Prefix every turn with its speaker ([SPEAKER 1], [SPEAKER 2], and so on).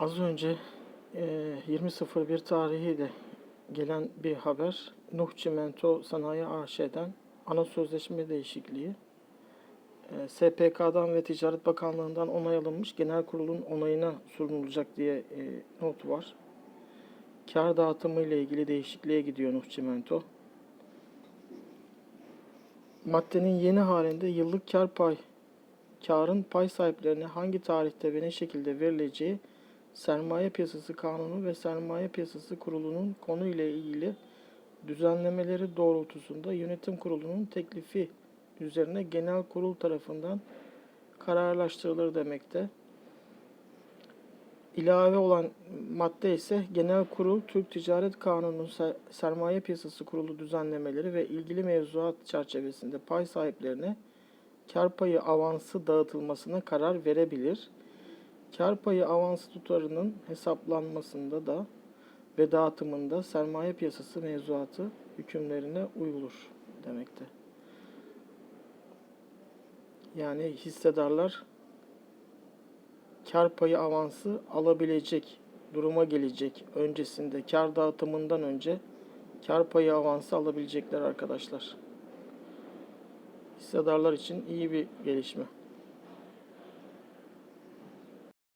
[SPEAKER 1] Az önce e, 20.01 tarihiyle gelen bir haber. Nuh Çimento Sanayi AŞ'den ana sözleşme değişikliği. E, SPK'dan ve Ticaret Bakanlığı'ndan onay alınmış genel kurulun onayına sunulacak diye e, not var. Kar dağıtımı ile ilgili değişikliğe gidiyor Nuh Çimento. Maddenin yeni halinde yıllık kar pay karın pay sahiplerine hangi tarihte ve ne şekilde verileceği Sermaye Piyasası Kanunu ve Sermaye Piyasası Kurulu'nun konuyla ilgili düzenlemeleri doğrultusunda yönetim kurulunun teklifi üzerine genel kurul tarafından kararlaştırılır demekte. İlave olan madde ise Genel Kurul Türk Ticaret Kanunu Se- Sermaye Piyasası Kurulu düzenlemeleri ve ilgili mevzuat çerçevesinde pay sahiplerine kar payı avansı dağıtılmasına karar verebilir. Kar payı avansı tutarının hesaplanmasında da ve dağıtımında sermaye piyasası mevzuatı hükümlerine uyulur demekte. Yani hissedarlar kar payı avansı alabilecek duruma gelecek öncesinde kar dağıtımından önce kar payı avansı alabilecekler arkadaşlar. Hissedarlar için iyi bir gelişme.